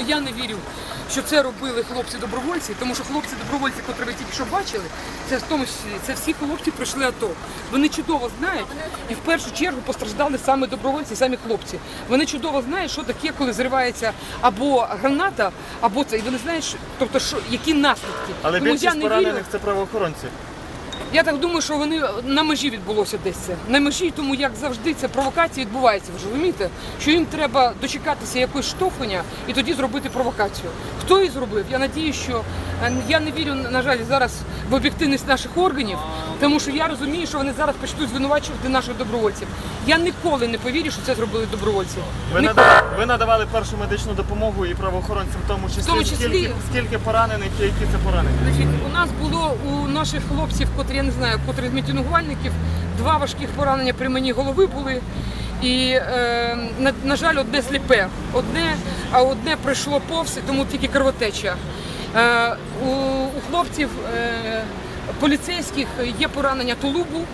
я не вірю, що це робили хлопці-добровольці, тому що хлопці-добровольці, котрі ви тільки що бачили, це в тому числі це всі хлопці пройшли АТО. Вони чудово знають і в першу чергу постраждали саме добровольці, самі хлопці. Вони чудово знають, що таке, коли зривається або граната, або це. І вони знають, що, тобто, що які наслідки. Але Тому я більшість не поранених вірю. це правоохоронці. Я так думаю, що вони на межі відбулося десь це. На межі, тому як завжди це провокація відбувається. Ви ж розумієте, що їм треба дочекатися якогось штовхання і тоді зробити провокацію. Хто її зробив? Я надію, що е, я не вірю, на жаль, зараз в об'єктивність наших органів, тому що я розумію, що вони зараз почнуть звинувачувати наших добровольців. Я ніколи не повірю, що це зробили добровольці. Ви, ви надавали першу медичну допомогу і правоохоронцям, в тому числі, В тому числі. Скільки, скільки поранених і які це поранені? Значить, у нас було у наших хлопців, котрі я не знаю, котрий з мітингувальників, два важких поранення при мені голови були. І, е, на, на жаль, одне сліпе, одне, а одне пройшло повз, тому тільки кровотеча. Е, у, у хлопців е, поліцейських є поранення тулубу.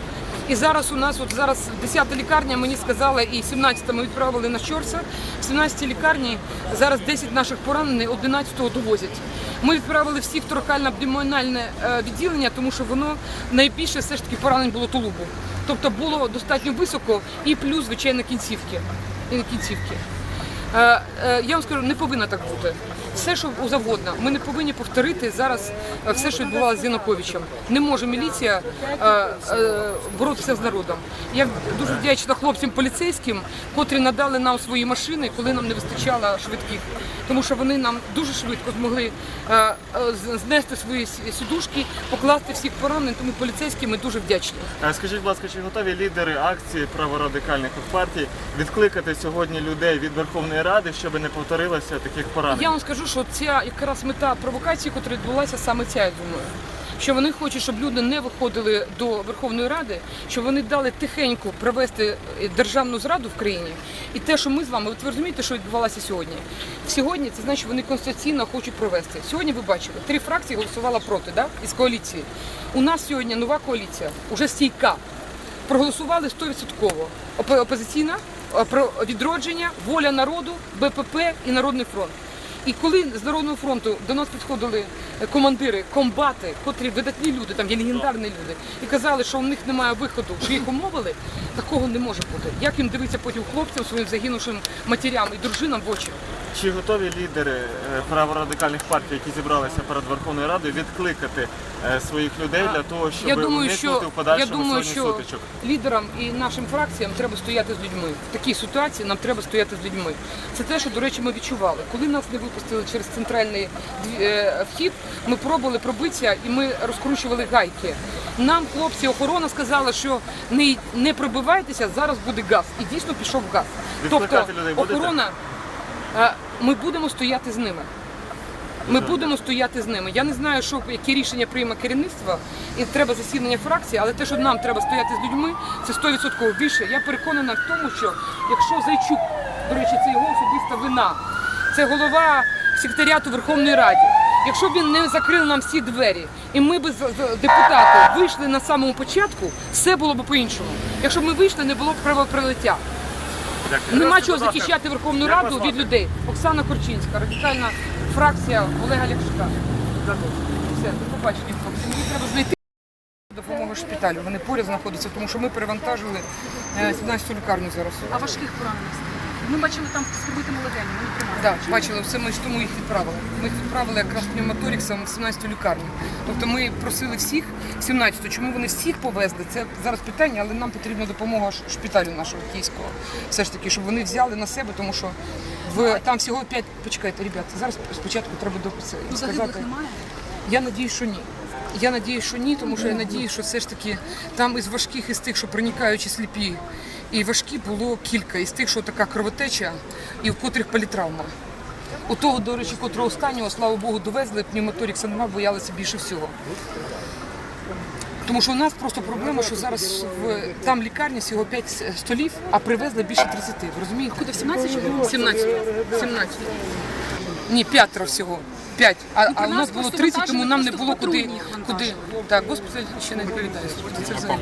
І зараз у нас, от зараз 10-та лікарня мені сказала, і 17-та ми відправили на Щорса. В 17-й лікарні зараз 10 наших поранених, 11-го довозять. Ми відправили всіх в торакально-абдомінальне е, відділення, тому що воно найбільше все ж таки поранень було тулубу. Тобто було достатньо високо і плюс, звичайно, кінцівки. І кінцівки. Е, е, Я вам скажу, не повинно так бути. Все, що завгодно, ми не повинні повторити зараз е, все, що відбувалося з Януковичем. Не може міліція е, е, боротися з народом. Я дуже вдячна хлопцям поліцейським, котрі надали нам свої машини, коли нам не вистачало швидких. Тому що вони нам дуже швидко змогли знести свої сідушки, покласти всіх поранених, тому поліцейським ми дуже вдячні. Скажіть, будь ласка, чи готові лідери акції праворадикальних партій відкликати сьогодні людей від Верховної Ради, щоб не повторилося таких поранень? Я вам скажу, що ця якраз мета провокації, яка відбулася саме ця, я думаю. Що вони хочуть, щоб люди не виходили до Верховної Ради, щоб вони дали тихенько провести е, державну зраду в країні. І те, що ми з вами, ви розумієте, що відбувалося сьогодні? Сьогодні це значить, вони конституційно хочуть провести. Сьогодні ви бачили, три фракції голосували проти да, із коаліції. У нас сьогодні нова коаліція, уже стійка. Проголосували 100%. Опо- Опозиційна, е, відродження, воля народу, БПП і Народний фронт. І коли з Народного фронту до нас підходили е, командири, комбати, котрі видатні люди, там є легендарні люди, і казали, що у них немає виходу, що їх умовили, такого не може бути. Як їм дивитися потім хлопцям, своїм загинувшим матерям і дружинам в очі? Чи готові лідери е, праворадикальних партій, які зібралися перед Верховною Радою, відкликати е, своїх людей для того, щоб я думаю, що в я думаю, що сутичок? лідерам і нашим фракціям треба стояти з людьми. В такій ситуації нам треба стояти з людьми. Це те, що до речі, ми відчували. Коли нас не випустили через центральний е, вхід, ми пробували пробитися і ми розкручували гайки. Нам хлопці охорона сказала, що не, не пробивайтеся, зараз буде газ. І дійсно пішов газ. Відкликати тобто людей будете? охорона, е, ми будемо стояти з ними. Ми будемо стояти з ними. Я не знаю, що які рішення прийме керівництво, і треба засідання фракції, але те, що нам треба стояти з людьми, це 100% більше. Я переконана в тому, що якщо Зайчук, до речі, це його особиста вина, це голова секретаріату Верховної Ради. Якщо б він не закрив нам всі двері, і ми б депутати вийшли на самому початку, все було б по-іншому. Якщо б ми вийшли, не було б кровопролиття. Дякую. Нема чого захищати Верховну Раду від людей. Оксана Корчинська, радикальна фракція Олега Ляшка. Все, до побачення, хлопці. Мені треба знайти допомогу шпиталю. Вони поряд знаходяться, тому що ми перевантажили е, 17 лікарню зараз. А важких поранених? Ми бачили там пробитими легенями, вони приймали. Так, бачили, все ми ж тому їх відправили. Ми їх відправили якраз пневмоторіксом в 17 лікарню. Тобто ми просили всіх 17 Чому вони всіх повезли? Це зараз питання, але нам потрібна допомога шпиталю нашого київського. Все ж таки, щоб вони взяли на себе, тому що в там всього 5... Почекайте, ребята, зараз спочатку треба допис- Ну, сказати. немає? Я надіюсь, що ні. Я надіюсь, що ні, тому що я надіюсь, що все ж таки там із важких, із тих, що проникаючи сліпі, і важкі було кілька, із тих, що така кровотеча, і в котрих політравма. У того, до речі, котрого останнього, слава Богу, довезли, пневмоторік сама боялися більше всього. Тому що у нас просто проблема, що зараз в там лікарні всього 5 столів, а привезли більше 30. Ви розумієте? Куди, в 17 чи 17. 17. Ні, п'ятеро всього. П'ять. А, Ну, а у нас було просто 30, тому нам не було куди. куди. Так, госпіталь ще не відповідає. Це взагалі.